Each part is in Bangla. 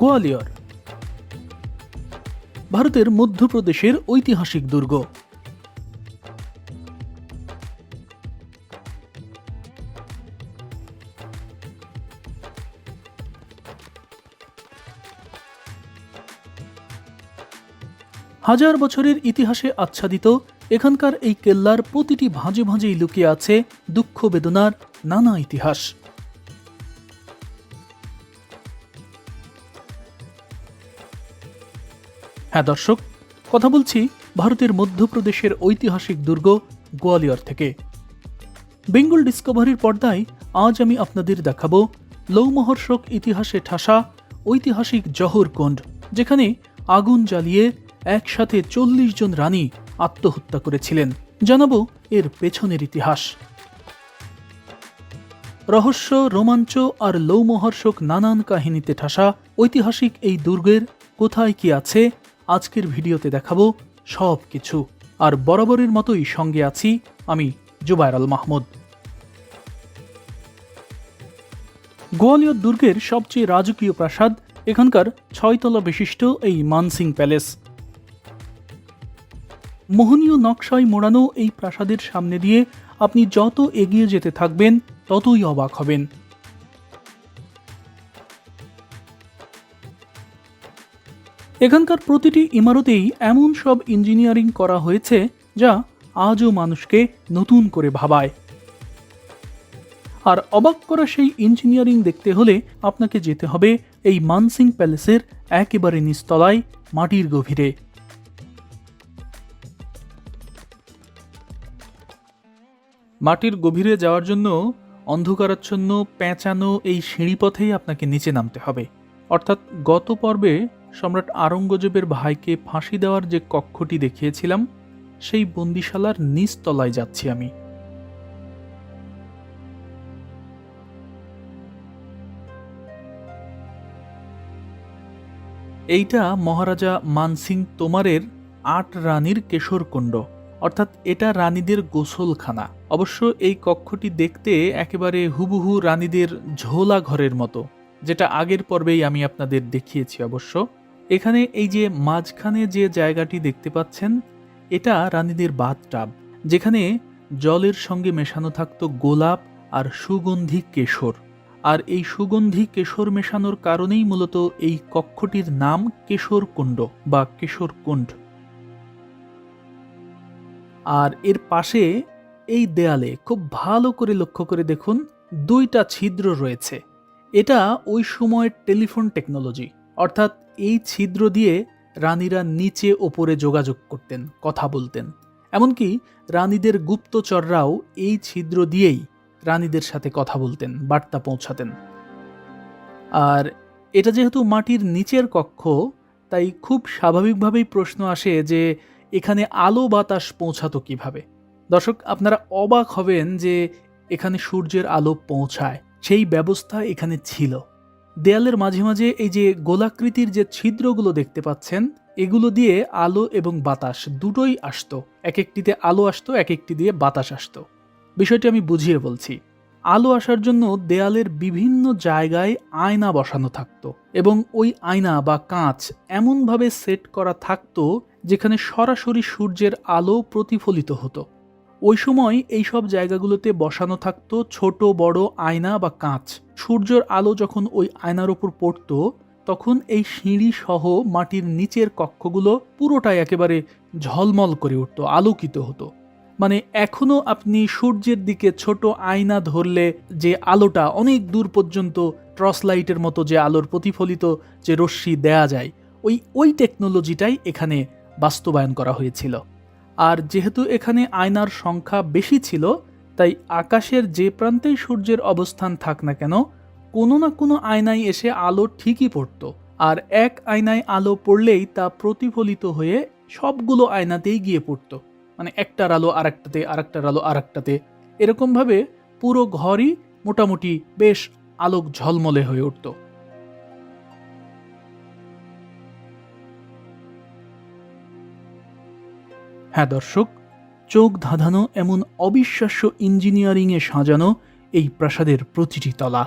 গোয়ালিয়র। ভারতের মধ্যপ্রদেশের ঐতিহাসিক দুর্গ। হাজার বছরের ইতিহাসে আচ্ছাদিত এখানকার এই কেল্লার প্রতিটি ভাঁজে ভাঁজেই লুকিয়ে আছে দুঃখ বেদনার নানা ইতিহাস। হ্যাঁ দর্শক, কথা বলছি ভারতের মধ্যপ্রদেশের ঐতিহাসিক দুর্গ গোয়ালিয়র থেকে। বেঙ্গল ডিসকভারির পর্দায় আজ আমি আপনাদের দেখাবো লৌমহর্ষক ইতিহাসে ঠাসা ঐতিহাসিক জহরকুণ্ড যেখানে আগুন জ্বালিয়ে একসাথে চল্লিশ জন রানী আত্মহত্যা করেছিলেন। জানাব এর পেছনের ইতিহাস। রহস্য, রোমাঞ্চ আর লৌমহর্ষক নানান কাহিনীতে ঠাসা ঐতিহাসিক এই দুর্গের কোথায় কি আছে আজকের ভিডিওতে দেখাবো সব কিছু আর বরাবরের মতোই সঙ্গে আছি আমি জুবায়ের আল মাহমুদ। গোয়ালিয়র দুর্গের সবচেয়ে রাজকীয় প্রাসাদ এখানকার ছয়তলা বিশিষ্ট এই মানসিং প্যালেস। মোহনীয় নকশায় মোড়ানো এই প্রাসাদের সামনে দিয়ে আপনি যত এগিয়ে যেতে থাকবেন, ততই অবাক হবেন। এখানকার প্রতিটি ইমারতেই এমন সব ইঞ্জিনিয়ারিং করা হয়েছে যা আজও মানুষকে নতুন করে ভাবায়। আর অবাক করা সেই ইঞ্জিনিয়ারিং দেখতে হলে আপনাকে যেতে হবে এই মানসিং প্যালেসের একেবারে নিস্তলায়, মাটির গভীরে। মাটির গভীরে যাওয়ার জন্য অন্ধকারাচ্ছন্ন, পেঁচানো এই সিঁড়িপথেই আপনাকে নিচে নামতে হবে। অর্থাৎ গত পর্বে সম্রাট আরঙ্গজেবের ভাইকে ফাঁসি দেওয়ার যে কক্ষটি দেখিয়েছিলাম, সেই বন্দিশালার নিচতলায় যাচ্ছি আমি। এইটা মহারাজা মানসিং তোমারের আট রানীর কেশরকুণ্ড, অর্থাৎ এটা রানীদের গোসলখানা। অবশ্য এই কক্ষটি দেখতে একেবারে হুবহু রানীদের ঝোলা ঘরের মতো, যেটা আগের পর্বেই আমি আপনাদের দেখিয়েছি অবশ্য। এখানে এই যে মাঝখানে যে জায়গাটি দেখতে পাচ্ছেন, এটা রানীদের বাথটাব, যেখানে জলের সঙ্গে মেশানো থাকতো গোলাপ আর সুগন্ধি কেশর। আর এই সুগন্ধি কেশর মেশানোর কারণেই মূলত এই কক্ষটির নাম কেশর কুণ্ড বা কেশর কুণ্ড। আর এর পাশে এই দেয়ালে খুব ভালো করে লক্ষ্য করে দেখুন, দুইটা ছিদ্র রয়েছে। এটা ওই সময়ের টেলিফোন টেকনোলজি। অর্থাৎ এই ছিদ্র দিয়ে রানীরা নিচে ওপরে যোগাযোগ করতেন, কথা বলতেন। এমনকি রানীদের গুপ্তচররাও এই ছিদ্র দিয়েই রানীদের সাথে কথা বলতেন, বার্তা পৌঁছাতেন। আর এটা যেহেতু মাটির নিচের কক্ষ, তাই খুব স্বাভাবিকভাবেই প্রশ্ন আসে যে এখানে আলো বাতাস পৌঁছাতো কীভাবে? দর্শক, আপনারা অবাক হবেন যে এখানে সূর্যের আলো পৌঁছায়, সেই ব্যবস্থা এখানে ছিল। দেয়ালের মাঝে মাঝে এই যে গোলাকৃতির যে ছিদ্রগুলো দেখতে পাচ্ছেন, এগুলো দিয়ে আলো এবং বাতাস দুটোই আসতো। এক একটিতে আলো আসতো, এক একটি দিয়ে বাতাস আসতো। বিষয়টি আমি বুঝিয়ে বলছি। আলো আসার জন্য দেয়ালের বিভিন্ন জায়গায় আয়না বসানো থাকতো এবং ওই আয়না বা কাঁচ এমনভাবে সেট করা থাকতো যেখানে সরাসরি সূর্যের আলো প্রতিফলিত হতো। ওই সময় এই সব জায়গাগুলোতে বসানো থাকতো ছোট বড় আয়না বা কাঁচ। সূর্যের আলো যখন ওই আয়নার ওপর পড়ত, তখন এই সিঁড়ি সহ মাটির নিচের কক্ষগুলো পুরোটাই একেবারে ঝলমল করে উঠত, আলোকিত হতো। মানে এখনও আপনি সূর্যের দিকে ছোট আয়না ধরলে যে আলোটা অনেক দূর পর্যন্ত টর্চ লাইটের মতো যে আলোর প্রতিফলিত যে রশ্মি দেয়া যায়, ওই ওই টেকনোলজিটাই এখানে বাস্তবায়ন করা হয়েছিল। আর যেহেতু এখানে আয়নার সংখ্যা বেশি ছিল, তাই আকাশের যে প্রান্তেই সূর্যের অবস্থান থাক না কেন কোনো না কোনো আয়নায় এসে আলো ঠিকই পড়তো, আর এক আয়নায় আলো পড়লেই তা প্রতিফলিত হয়ে সবগুলো আয়নাতেই গিয়ে পড়তো। মানে একটার আলো আর একটাতে আর একটার আলো আরেকটাতে। এরকমভাবে পুরো ঘরই মোটামুটি বেশ আলোক ঝলমলে হয়ে উঠত। হ্যাঁ দর্শক, চোখ ধাঁধানো এমন অবিশ্বাস্য ইঞ্জিনিয়ারিংয়ে সাজানো এই প্রাসাদের প্রতিটি তলা।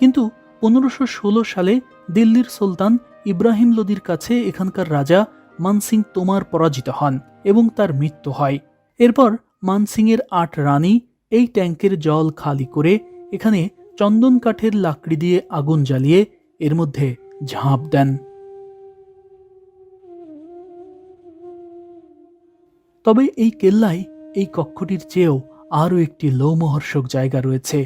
কিন্তু পনেরোশো ষোলো সালে দিল্লির সুলতান ইব্রাহিম লোদির কাছে এখানকার রাজা মানসিং তোমার পরাজিত হন এবং তার মৃত্যু হয়। এরপর মানসিংয়ের আট রানী এই ট্যাঙ্কের জল খালি করে এখানে চন্দন কাঠের লাকড়ি দিয়ে আগুন জ্বালিয়ে এর মধ্যে ঝাঁপ দেন। তবে এই কেল্লায় এই কক্ষটির চেয়েও আরও একটি লৌমহর্ষক জায়গা রয়েছে,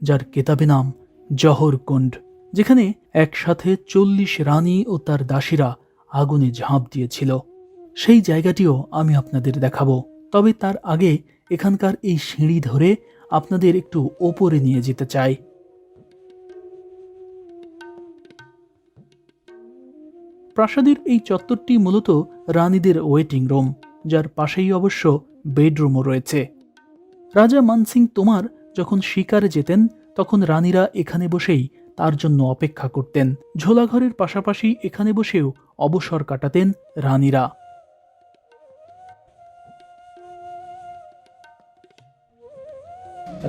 যার কেতাবে নাম জহর কুণ্ড, যেখানে একসাথে চল্লিশ রানী ও তার দাসীরা আগুনে ঝাঁপ দিয়েছিল। সেই জায়গাটিও আমি আপনাদের দেখাবো। তবে তার আগে এখানকার এই সিঁড়ি ধরে আপনাদের একটু ওপরে নিয়ে যেতে চাই। প্রাসাদের এই চত্বরটি মূলত রানীদের ওয়েটিং রুম, যার পাশেই অবশ্য বেডরুমও রয়েছে। রাজা মানসিং তোমার যখন শিকারে যেতেন তখন রানীরা এখানে বসেই তার জন্য অপেক্ষা করতেন। ঝোলাঘরের পাশাপাশি এখানে বসেও অবসর কাটাতেন রানীরা।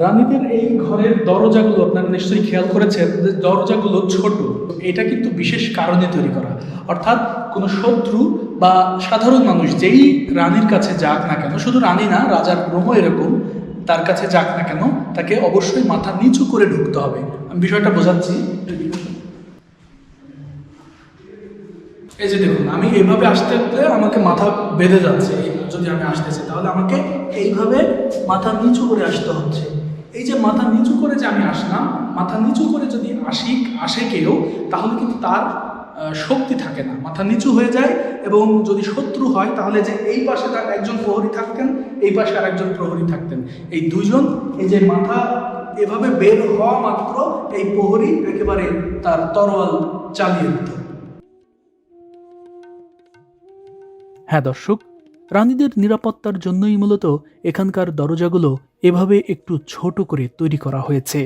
রানীদের এই ঘরের দরজাগুলো আপনারা নিশ্চয়ই খেয়াল করেছেন, যে দরজাগুলো ছোট। এটা কিন্তু বিশেষ কারণে তৈরি করা। অর্থাৎ কোনো শত্রু বা সাধারণ মানুষ যেই রানীর কাছে যাক না কেন, শুধু রানী না, রাজার রোমও এরকম, তার কাছে যাক না কেন তাকে অবশ্যই মাথা নিচু করে ঢুকতে হবে। আমি বিষয়টা বোঝাচ্ছি। এই যে দেখুন, আমি এইভাবে আসতে আসতে আমাকে মাথা বেঁধে যাচ্ছে। যদি আমি আসতেছি তাহলে আমাকে এইভাবে মাথা নিচু করে আসতে হচ্ছে। এই যে মাথা নিচু করে যে আমি আসলাম, মাথা নিচু করে যদি আসি আসে কেউ, তাহলে কিন্তু তার শক্তি থাকে না, মাথা নিচু হয়ে যায় এবং যদি শত্রু হয় তাহলে যে এই পাশে তার একজন প্রহরী থাকতেন, এই পাশে আর একজন প্রহরী থাকতেন। এই দুইজন, এই যে মাথা এভাবে বের হওয়া মাত্র এই প্রহরী একেবারে তার তরোয়াল চালিয়ে দিত। হ্যাঁ দর্শক, রানীদের নিরাপত্তার জন্যই মূলত এখানকার দরজাগুলো এভাবে একটু ছোট করে তৈরি করা হয়েছে।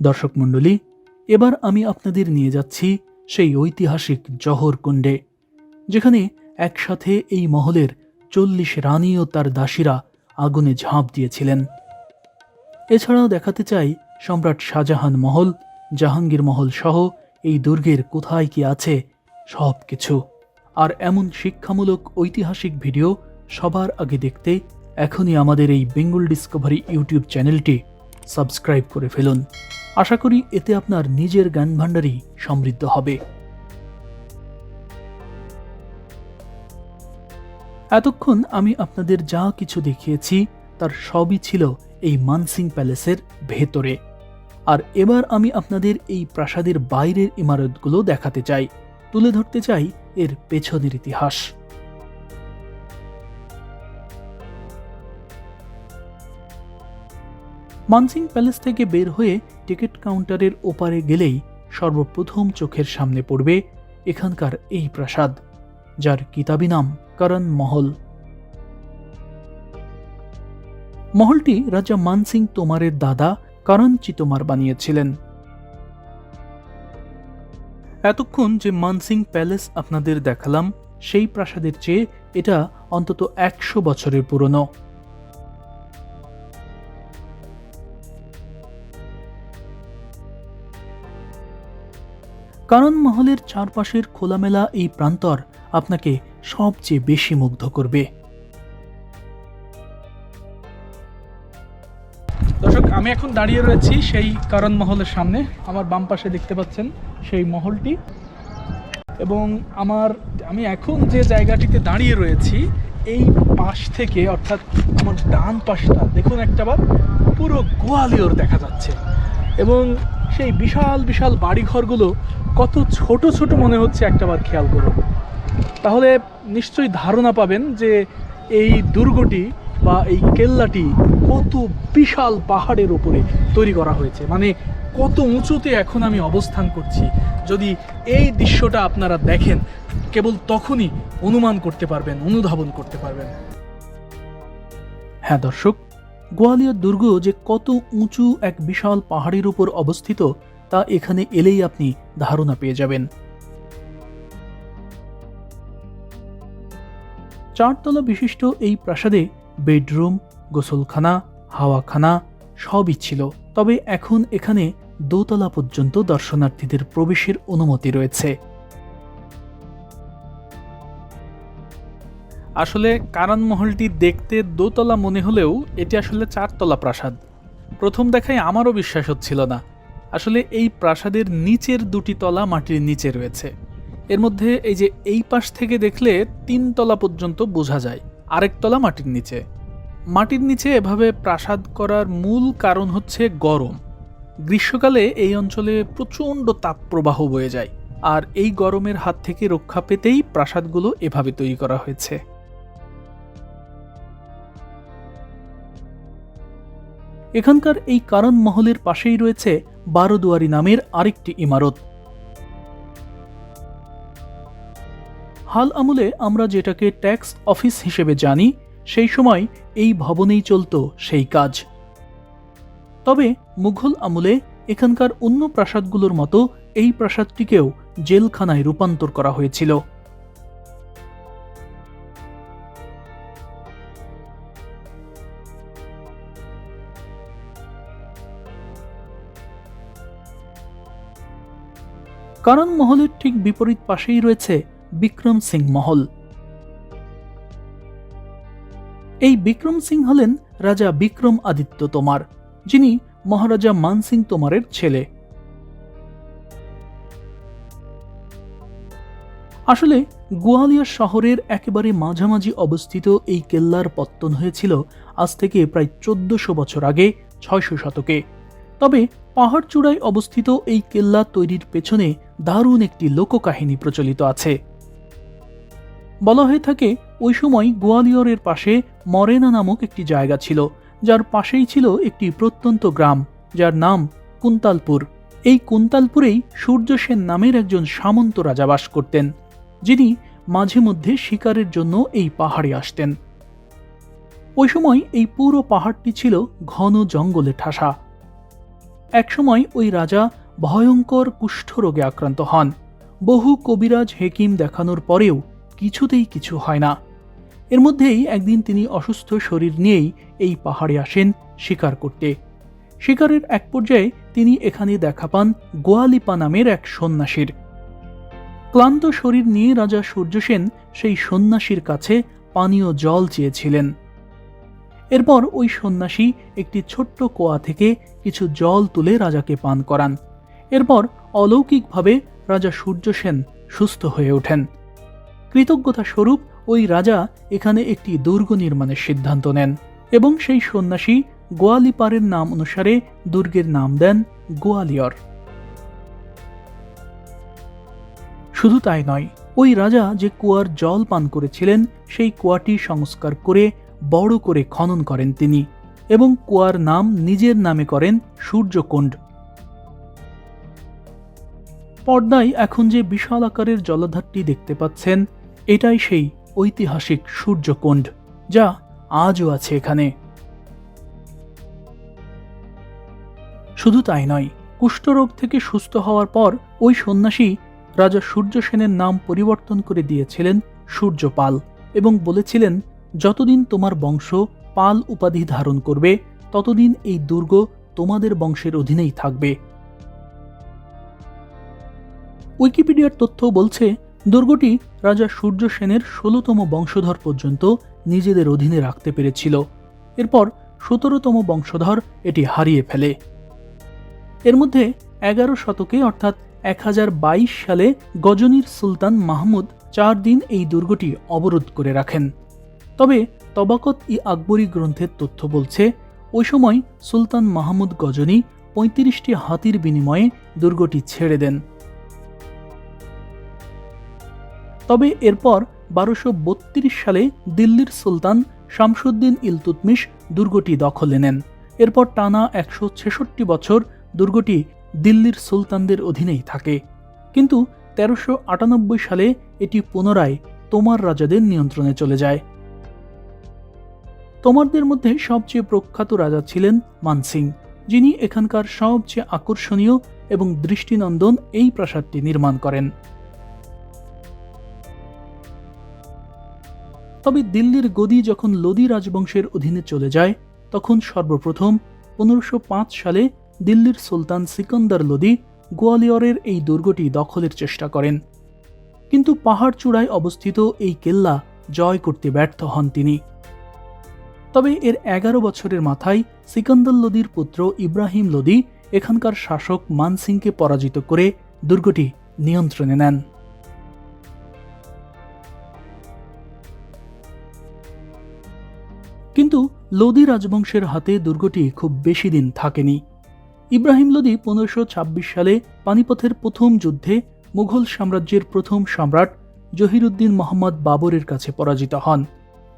দর্শক মণ্ডলী, এবার আমি আপনাদের নিয়ে যাচ্ছি সেই ঐতিহাসিক জহর কুণ্ডে, যেখানে একসাথে এই মহলের চল্লিশ রানী ও তার দাসীরা আগুনে ঝাঁপ দিয়েছিলেন। এছাড়াও দেখাতে চাই সম্রাট শাহজাহান মহল, জাহাঙ্গীর মহল সহ এই দুর্গের কোথায় কি আছে সব কিছু। আর এমন শিক্ষামূলক ঐতিহাসিক ভিডিও সবার আগে দেখতে এখনই আমাদের এই বেঙ্গল ডিসকভারি ইউটিউব চ্যানেলটি সাবস্ক্রাইব করে ফেলুন। আশা করি এতে আপনার নিজের জ্ঞান ভাণ্ডারই সমৃদ্ধ হবে। এতক্ষণ আমি আপনাদের যা কিছু দেখিয়েছি, তার সবই ছিল এই মানসিং প্যালেসের ভেতরে। আর এবার আমি আপনাদের এই প্রাসাদের বাইরের ইমারতগুলো দেখাতে চাই। তুলে ধরতে চাই এর পেছনের ইতিহাস। মানসিং প্যালেস থেকে বের হয়ে টিকিট কাউন্টারের ওপারে গেলেই সর্বপ্রথম চোখের সামনে পড়বে এখানকার এই প্রাসাদ, যার কিতাবি নাম করণ মহল। মহলটি রাজা মানসিং তোমারের দাদা করণ চিতোমার বানিয়েছিলেন। এতক্ষণ যে মানসিং প্যালেস আপনাদের দেখালাম, সেই প্রাসাদের চেয়ে এটা অন্তত একশো বছরের পুরনো। কারণ মহলের চারপাশের খোলামেলা এই প্রান্তর আপনাকে সবচেয়ে বেশি মুগ্ধ করবে। দর্শক, আমি এখন দাঁড়িয়ে রয়েছি সেই কারণ মহলের সামনে। আমার বাম পাশে দেখতে পাচ্ছেন সেই মহলটি। এবং আমার, আমি এখন যে জায়গাটিতে দাঁড়িয়ে রয়েছি, এই পাশ থেকে, অর্থাৎ আমার ডান পাশটা, দেখুন একটাবার পুরো গোয়ালিয়র দেখা যাচ্ছে। এবং সেই বিশাল বিশাল বাড়িঘরগুলো কত ছোট ছোট মনে হচ্ছে একটাবার খেয়াল করুন। তাহলে নিশ্চয়ই ধারণা পাবেন যে এই দুর্গটি বা এই কেল্লাটি কত বিশাল পাহাড়ের ওপরে তৈরি করা হয়েছে। মানে কত উঁচুতে এখন আমি অবস্থান করছি। যদি এই দৃশ্যটা আপনারা দেখেন, কেবল তখনই অনুমান করতে পারবেন, অনুধাবন করতে পারবেন। হ্যাঁ দর্শক গোয়ালিয়র দুর্গ যে কত উঁচু এক বিশাল পাহাড়ের উপর অবস্থিত, তা এখানে এলেই আপনি ধারণা পেয়ে যাবেন। চারতলা বিশিষ্ট এই প্রাসাদে বেডরুম, গোসলখানা, হাওয়াখানা সবই ছিল। তবে এখন এখানে দোতলা পর্যন্ত দর্শনার্থীদের প্রবেশের অনুমতি রয়েছে। আসলে কারণ মহলটি দেখতে দোতলা মনে হলেও এটি আসলে চারতলা প্রাসাদ। প্রথম দেখায় আমারও বিশ্বাস হচ্ছিল না। আসলে এই প্রাসাদের নিচের দুটি তলা মাটির নিচে রয়েছে। এর মধ্যে এই যে এই পাশ থেকে দেখলে তিন তলা পর্যন্ত বোঝা যায়, আরেক তলা মাটির নিচে। মাটির নিচে এভাবে প্রাসাদ করার মূল কারণ হচ্ছে গরম। গ্রীষ্মকালে এই অঞ্চলে প্রচণ্ড তাপপ্রবাহ বয়ে যায়, আর এই গরমের হাত থেকে রক্ষা পেতেই প্রাসাদগুলো এভাবে তৈরি করা হয়েছে। এখানকার এই কারণ মহলের পাশেই রয়েছে বারোদুয়ারি নামের আরেকটি ইমারত। হাল আমলে আমরা যেটাকে ট্যাক্স অফিস হিসেবে জানি, সেই সময় এই ভবনেই চলত সেই কাজ। তবে মুঘল আমলে এখানকার অন্য প্রাসাদগুলোর মতো এই প্রাসাদটিকেও জেলখানায় রূপান্তর করা হয়েছিল। কারণ মহলের ঠিক বিপরীত পাশেই রয়েছে বিক্রম সিং মহল। এই বিক্রম সিং হলেন রাজা বিক্রম আদিত্য তোমার, যিনি মহারাজা মানসিং তোমারের ছেলে। আসলে গোয়ালিয়র শহরের একেবারে মাঝামাঝি অবস্থিত এই কেল্লার পত্তন হয়েছিল আজ থেকে প্রায় চোদ্দশো বছর আগে, ছয়শো শতকে। তবে পাহাড় চূড়ায় অবস্থিত এই কেল্লা তৈরির পেছনে দারুণ একটি লোককাহিনী প্রচলিত আছে। বলা হয়ে থাকে, ওই সময় গোয়ালিয়রের পাশে মরেনা নামক একটি জায়গা ছিল, যার পাশেই ছিল একটি প্রত্যন্ত গ্রাম, যার নাম কুন্তালপুর। এই কুন্তালপুরেই সূর্য সেন নামের একজন সামন্ত রাজা বাস করতেন, যিনি মাঝে মধ্যে শিকারের জন্য এই পাহাড়ে আসতেন। ওই সময় এই পুরো পাহাড়টি ছিল ঘন জঙ্গলে ঠাসা। একসময় ওই রাজা ভয়ঙ্কর কুষ্ঠরোগে আক্রান্ত হন। বহু কবিরাজ হেকিম দেখানোর পরেও কিছুতেই কিছু হয় না। এর মধ্যেই একদিন তিনি অসুস্থ শরীর নিয়েই এই পাহাড়ে আসেন শিকার করতে। শিকারের এক পর্যায়ে তিনি এখানে দেখা পান গোয়ালিপা নামের এক সন্ন্যাসীর। ক্লান্ত শরীর নিয়ে রাজা সূর্যসেন সেই সন্ন্যাসীর কাছে পানীয় জল চেয়েছিলেন। এরপর ওই সন্ন্যাসী একটি ছোট্ট কোয়া থেকে কিছু জল তুলে রাজাকে পান করান। এরপর অলৌকিকভাবে রাজা সূর্যসেন সুস্থ হয়ে ওঠেন। কৃতজ্ঞতা স্বরূপ ওই রাজা এখানে একটি দুর্গ নির্মাণের সিদ্ধান্ত নেন এবং সেই সন্ন্যাসী গোয়ালিপারের নাম অনুসারে দুর্গের নাম দেন গোয়ালিয়র। শুধু তাই নয়, ওই রাজা যে কুয়ার জল পান করেছিলেন, সেই কুয়াটি সংস্কার করে বড় করে খনন করেন তিনি এবং কুয়ার নাম নিজের নামে করেন সূর্যকুণ্ড। পর্দায় এখন যে বিশাল আকারের জলাধারটি দেখতে পাচ্ছেন, এটাই সেই ঐতিহাসিক সূর্যকুণ্ড, যা আজও আছে এখানে। শুধু তাই নয়, কুষ্ঠরোগ থেকে সুস্থ হওয়ার পর ওই সন্ন্যাসী রাজা সূর্যসেনের নাম পরিবর্তন করে দিয়েছিলেন সূর্যপাল এবং বলেছিলেন, যতদিন তোমার বংশ পাল উপাধি ধারণ করবে, ততদিন এই দুর্গ তোমাদের বংশের অধীনেই থাকবে। উইকিপিডিয়ার তথ্য বলছে, দুর্গটি রাজা সূর্য সেনের ষোলতম বংশধর পর্যন্ত নিজেদের অধীনে রাখতে পেরেছিল। এরপর সতেরোতম বংশধর এটি হারিয়ে ফেলে। এর মধ্যে এগারো শতকে, অর্থাৎ এক সালে, গজনীর সুলতান মাহমুদ চার দিন এই দুর্গটি অবরোধ করে রাখেন। তবে তবাকত ই আকবরী গ্রন্থের তথ্য বলছে, ওই সময় সুলতান মাহমুদ গজনী পঁয়ত্রিশটি হাতির বিনিময়ে দুর্গটি ছেড়ে দেন। তবে এরপর বারোশো সালে দিল্লির সুলতান শামসুদ্দিন ইলতুতমিশ দুর্গটি দখলে নেন। এরপর টানা একশো ছেষট্টি বছর দুর্গটি দিল্লির সুলতানদের অধীনেই থাকে। কিন্তু তেরোশো সালে এটি পুনরায় তোমার রাজাদের নিয়ন্ত্রণে চলে যায়। তোমারদের মধ্যে সবচেয়ে প্রখ্যাত রাজা ছিলেন মানসিং, যিনি এখানকার সবচেয়ে আকর্ষণীয় এবং দৃষ্টিনন্দন এই প্রাসাদটি নির্মাণ করেন। তবে দিল্লির গদি যখন লোদি রাজবংশের অধীনে চলে যায়, তখন সর্বপ্রথম পনেরোশো সালে দিল্লির সুলতান সিকন্দর লোদি গোয়ালিয়রের এই দুর্গটি দখলের চেষ্টা করেন। কিন্তু পাহাড় চূড়ায় অবস্থিত এই কেল্লা জয় করতে ব্যর্থ হন তিনি। তবে এর এগারো বছরের মাথায় সিকন্দর লোদির পুত্র ইব্রাহিম লোদি এখানকার শাসক মানসিংকে পরাজিত করে দুর্গটি নিয়ন্ত্রণে নেন। কিন্তু লোদি রাজবংশের হাতে দুর্গটি খুব বেশি দিন থাকেনি। ইব্রাহিম লোদি পনেরোশো সালে পানিপথের প্রথম যুদ্ধে মুঘল সাম্রাজ্যের প্রথম সম্রাট জহিরুদ্দিন মোহাম্মদ বাবরের কাছে পরাজিত হন।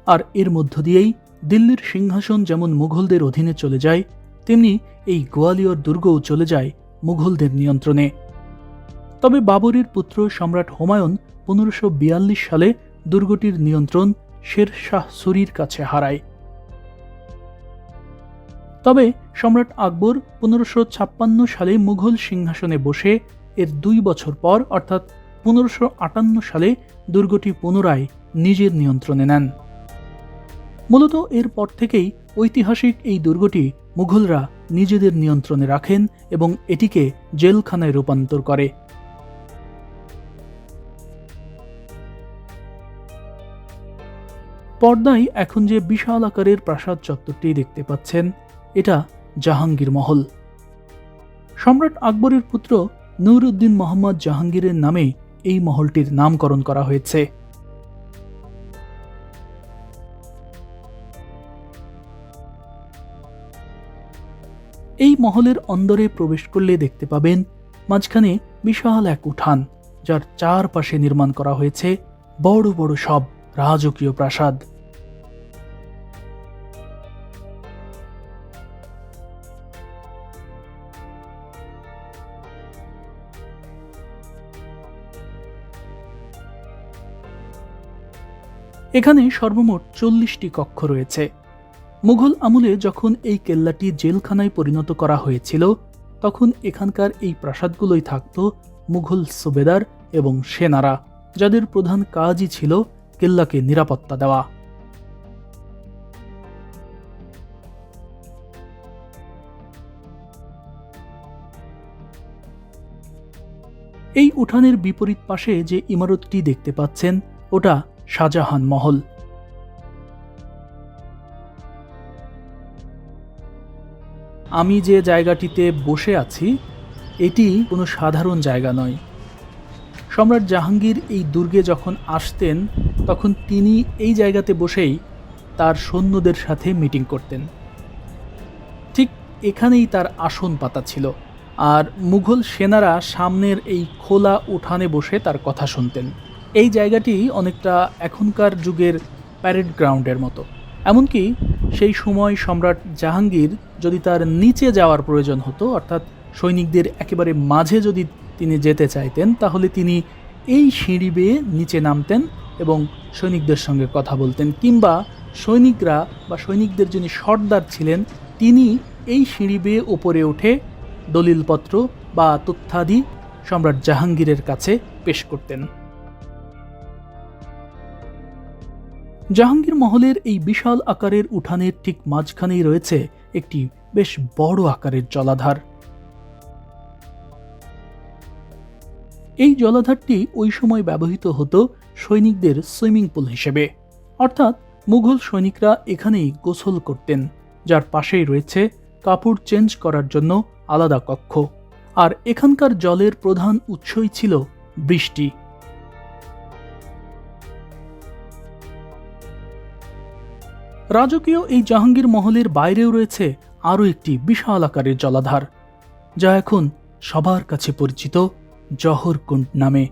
আর এর মধ্য দিয়েই দিল্লির সিংহাসন যেমন মুঘলদের অধীনে চলে যায়, তেমনি এই গোয়ালিয়র দুর্গও চলে যায় মুঘলদের নিয়ন্ত্রণে। তবে বাবরের পুত্র সম্রাট হুমায়ুন পনেরোশো সালে দুর্গটির নিয়ন্ত্রণ শের শাহ সুরির কাছে হারায়। তবে সম্রাট আকবর পনেরোশো ছাপ্পান্ন সালে মুঘল সিংহাসনে বসে এর দুই বছর পর, অর্থাৎ পনেরোশো আটান্ন সালে দুর্গটি পুনরায় নিজের নিয়ন্ত্রণে নেন। মূলত এরপর থেকেই ঐতিহাসিক এই দুর্গটি মুঘলরা নিজেদের নিয়ন্ত্রণে রাখেন এবং এটিকে জেলখানায় রূপান্তর করে। পর্দায় এখন যে বিশাল আকারের প্রাসাদ চত্বরটি দেখতে পাচ্ছেন এটা জাহাঙ্গীর মহল। সম্রাট আকবরের পুত্র নুরউদ্দিন মোহাম্মদ জাহাঙ্গীরের নামে এই মহলটির নামকরণ করা হয়েছে। এই মহলের অন্দরে প্রবেশ করলে দেখতে পাবেন মাঝখানে বিশাল এক উঠান, যার চারপাশে নির্মাণ করা হয়েছে বড় বড় সব রাজকীয় প্রাসাদ। এখানে সর্বমোট চল্লিশটি কক্ষ রয়েছে। মুঘল আমলে যখন এই কেল্লাটি জেলখানায় পরিণত করা হয়েছিল, তখন এখানকার এই প্রাসাদগুলোই থাকত মুঘল সুবেদার এবং সেনারা, যাদের প্রধান কাজই ছিল কেল্লাকে নিরাপত্তা দেওয়া। এই উঠানের বিপরীত পাশে যে ইমারতটি দেখতে পাচ্ছেন, ওটা শাহজাহান মহল। আমি যে জায়গাটিতে বসে আছি, এটি কোনো সাধারণ জায়গা নয়। সম্রাট জাহাঙ্গীর এই দুর্গে যখন আসতেন, তখন তিনি এই জায়গাতে বসেই তার সৈন্যদের সাথে মিটিং করতেন। ঠিক এখানেই তার আসন পাতা ছিল, আর মুঘল সেনারা সামনের এই খোলা উঠানে বসে তার কথা শুনতেন। এই জায়গাটি অনেকটা এখনকার যুগের প্যারেড গ্রাউন্ডের মতো। এমনকি সেই সময় সম্রাট জাহাঙ্গীর যদি তার নিচে যাওয়ার প্রয়োজন হতো, অর্থাৎ সৈনিকদের একেবারে মাঝে যদি তিনি যেতে চাইতেন, তাহলে তিনি এই সিঁড়ি বেয়ে নিচে নামতেন এবং সৈনিকদের সঙ্গে কথা বলতেন, কিংবা সৈনিকরা বা সৈনিকদের যিনি সর্দার ছিলেন, তিনি এই সিঁড়ি বেয়ে ওপরে উঠে দলিলপত্র বা তথ্যাদি সম্রাট জাহাঙ্গীরের কাছে পেশ করতেন। জাহাঙ্গীর মহলের এই বিশাল আকারের উঠানের ঠিক মাঝখানেই রয়েছে একটি বেশ বড় আকারের জলাধার। এই জলাধারটি ওই সময় ব্যবহৃত হতো সৈনিকদের সুইমিং পুল হিসেবে। অর্থাৎ মুঘল সৈনিকরা এখানেই গোসল করতেন, যার পাশেই রয়েছে কাপড় চেঞ্জ করার জন্য আলাদা কক্ষ। আর এখানকার জলের প্রধান উৎসই ছিল বৃষ্টি। রাজকীয় এই জাহাঙ্গীর মহলের বাইরেও রয়েছে আরও একটি বিশাল আকারের জলাধার, যা এখন সবার কাছে পরিচিত জহরকুণ্ড নামে।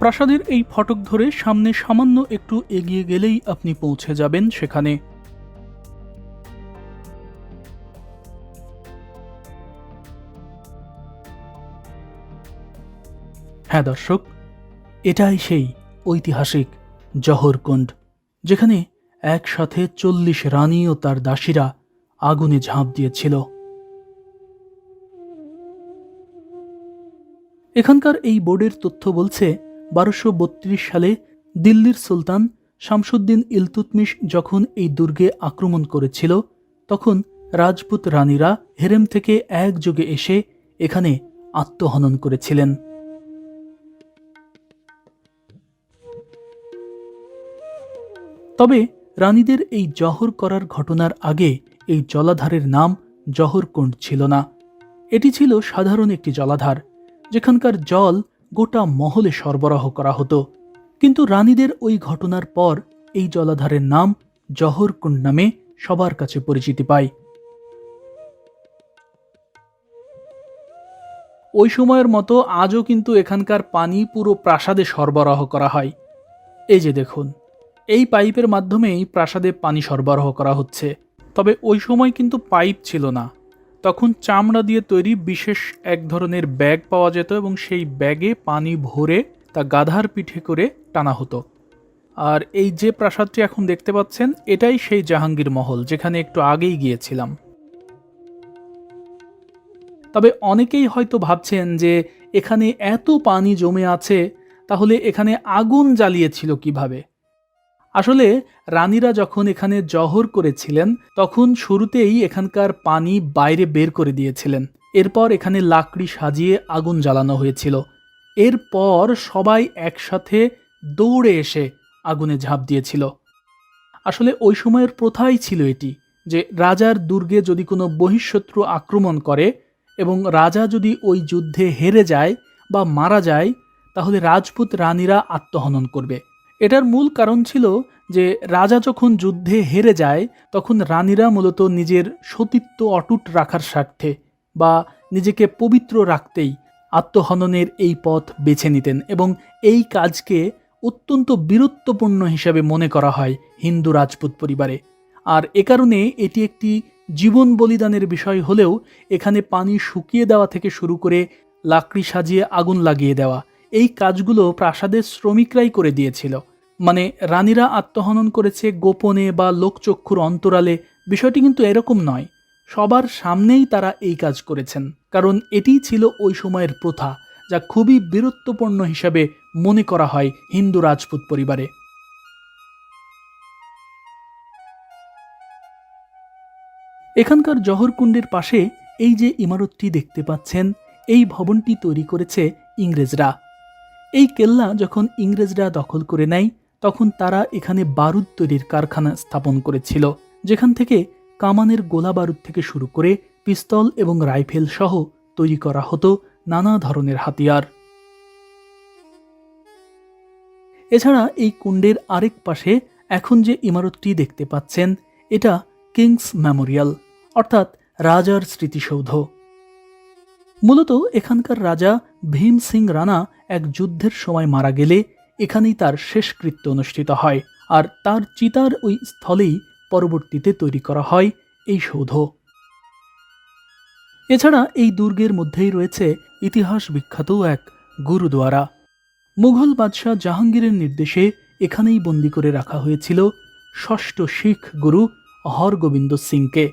প্রাসাদের এই ফটক ধরে সামনে সামান্য একটু এগিয়ে গেলেই আপনি পৌঁছে যাবেন সেখানে। হ্যাঁ দর্শক, এটাই সেই ঐতিহাসিক জহরকুণ্ড, যেখানে একসাথে চল্লিশ রানী ও তার দাসীরা আগুনে ঝাঁপ দিয়েছিল। এখানকার এই বোর্ডের তথ্য বলছে, বারোশো সালে দিল্লির সুলতান শামসুদ্দিন ইলতুতমিশ যখন এই দুর্গে আক্রমণ করেছিল, তখন রাজপুত রানীরা হেরেম থেকে একযোগে এসে এখানে আত্মহনন করেছিলেন। তবে রানীদের এই জহর করার ঘটনার আগে এই জলাধারের নাম জহরকুণ্ড ছিল না। এটি ছিল সাধারণ একটি জলাধার, যেখানকার জল গোটা মহলে সরবরাহ করা হতো। কিন্তু রানীদের ওই ঘটনার পর এই জলাধারের নাম জহরকুণ্ড নামে সবার কাছে পরিচিতি পায়। ওই সময়ের মতো আজও কিন্তু এখানকার পানি পুরো প্রাসাদে সরবরাহ করা হয়। এই যে দেখুন। এই পাইপের মাধ্যমেই প্রাসাদে পানি সরবরাহ করা হচ্ছে। তবে ওই সময় কিন্তু পাইপ ছিল না। তখন চামড়া দিয়ে তৈরি বিশেষ এক ধরনের ব্যাগ পাওয়া যেত এবং সেই ব্যাগে পানি ভরে তা গাধার পিঠে করে টানা হতো। আর এই যে প্রাসাদটি এখন দেখতে পাচ্ছেন, এটাই সেই জাহাঙ্গীর মহল, যেখানে একটু আগেই গিয়েছিলাম। তবে অনেকেই হয়তো ভাবছেন যে, এখানে এত পানি জমে আছে, তাহলে এখানে আগুন জ্বালিয়েছিল কীভাবে? আসলে রানীরা যখন এখানে জহর করেছিলেন, তখন শুরুতেই এখানকার পানি বাইরে বের করে দিয়েছিলেন। এরপর এখানে লাকড়ি সাজিয়ে আগুন জ্বালানো হয়েছিল। এরপর সবাই একসাথে দৌড়ে এসে আগুনে ঝাঁপ দিয়েছিল। আসলে ওই সময়ের প্রথাই ছিল এটি, যে রাজার দুর্গে যদি কোনো বহিঃশত্রু আক্রমণ করে এবং রাজা যদি ওই যুদ্ধে হেরে যায় বা মারা যায়, তাহলে রাজপুত রানীরা আত্মহনন করবে। এটার মূল কারণ ছিল যে রাজা যখন যুদ্ধে হেরে যায়, তখন রানীরা মূলত নিজের সতীত্ব অটুট রাখার স্বার্থে বা নিজেকে পবিত্র রাখতেই আত্মহননের এই পথ বেছে নিতেন এবং এই কাজকে অত্যন্ত বীরত্বপূর্ণ হিসাবে মনে করা হয় হিন্দু রাজপুত পরিবারে। আর এ কারণে এটি একটি জীবন বলিদানের বিষয় হলেও এখানে পানি শুকিয়ে দেওয়া থেকে শুরু করে লাকড়ি সাজিয়ে আগুন লাগিয়ে দেওয়া এই কাজগুলো প্রাসাদের শ্রমিকরাই করে দিয়েছিল। মানে রানীরা আত্মহনন করেছে গোপনে বা লোকচক্ষুর অন্তরালে, বিষয়টি কিন্তু এরকম নয়। সবার সামনেই তারা এই কাজ করেছেন, কারণ এটিই ছিল ওই সময়ের প্রথা, যা খুবই বীরত্বপূর্ণ হিসাবে মনে করা হয় হিন্দু রাজপুত পরিবারে। এখানকার জহরকুণ্ডের পাশে এই যে ইমারতটি দেখতে পাচ্ছেন, এই ভবনটি তৈরি করেছে ইংরেজরা। এই কেল্লা যখন ইংরেজরা দখল করে নেয়, তখন তারা এখানে বারুদ তৈরির কারখানা স্থাপন করেছিল, যেখান থেকে কামানের গোলা বারুদ থেকে শুরু করে পিস্তল এবং রাইফেল সহ তৈরি করা হতো নানা ধরনের হাতিয়ার। এছাড়া এই কুণ্ডের আরেক পাশে এখন যে ইমারতটি দেখতে পাচ্ছেন, এটা কিংস মেমোরিয়াল, অর্থাৎ রাজার স্মৃতিসৌধ। মূলত এখানকার রাজা ভীম সিং রানা এক যুদ্ধের সময় মারা গেলে এখানেই তার শেষকৃত্য অনুষ্ঠিত হয় আর তার চিতার ওই স্থলেই পরবর্তীতে তৈরি করা হয় এই সৌধ। এছাড়া এই দুর্গের মধ্যেই রয়েছে ইতিহাস বিখ্যাত এক গুরুদুয়ারা। মুঘল বাদশাহ জাহাঙ্গীরের নির্দেশে এখানেই বন্দি করে রাখা হয়েছিল ষষ্ঠ শিখ গুরু হরগোবিন্দ সিংকে।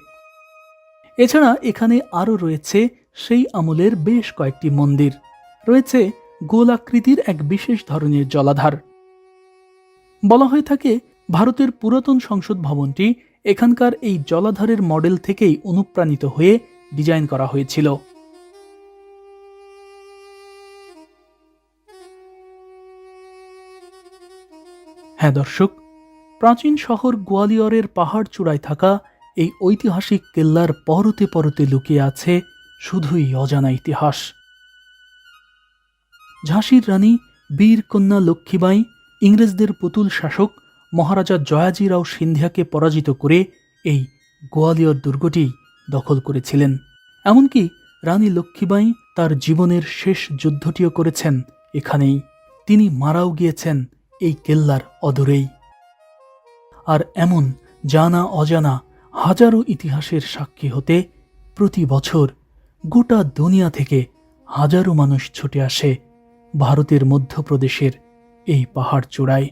এছাড়া এখানে আরও রয়েছে সেই আমলের বেশ কয়েকটি মন্দির। রয়েছে গোলাকৃতির এক বিশেষ ধরনের জলাধার। বলা হয়ে থাকে, ভারতের পুরাতন সংসদ ভবনটি এখানকার এই জলাধারের মডেল থেকেই অনুপ্রাণিত হয়ে ডিজাইন করা হয়েছিল। হ্যাঁ দর্শক, প্রাচীন শহর গোয়ালিয়রের পাহাড় চূড়ায় থাকা এই ঐতিহাসিক কেল্লার পরতে পরতে লুকিয়ে আছে শুধুই অজানা ইতিহাস। ঝাঁসির রানী, বীর কন্যা লক্ষ্মীবাই ইংরেজদের পুতুল শাসক মহারাজা জয়াজিরাও সিন্ধিয়াকে পরাজিত করে এই গোয়ালিয়র দুর্গটি দখল করেছিলেন। এমনকি রানী লক্ষ্মীবাই তার জীবনের শেষ যুদ্ধটিও করেছেন এখানেই। তিনি মারাও গিয়েছেন এই কেল্লার অদূরেই। আর এমন জানা অজানা হাজারো ইতিহাসের সাক্ষী হতে প্রতি বছর গোটা দুনিয়া থেকে হাজারো মানুষ ছুটে আসে ভারতের মধ্যপ্রদেশের এই পাহাড় চূড়ায়।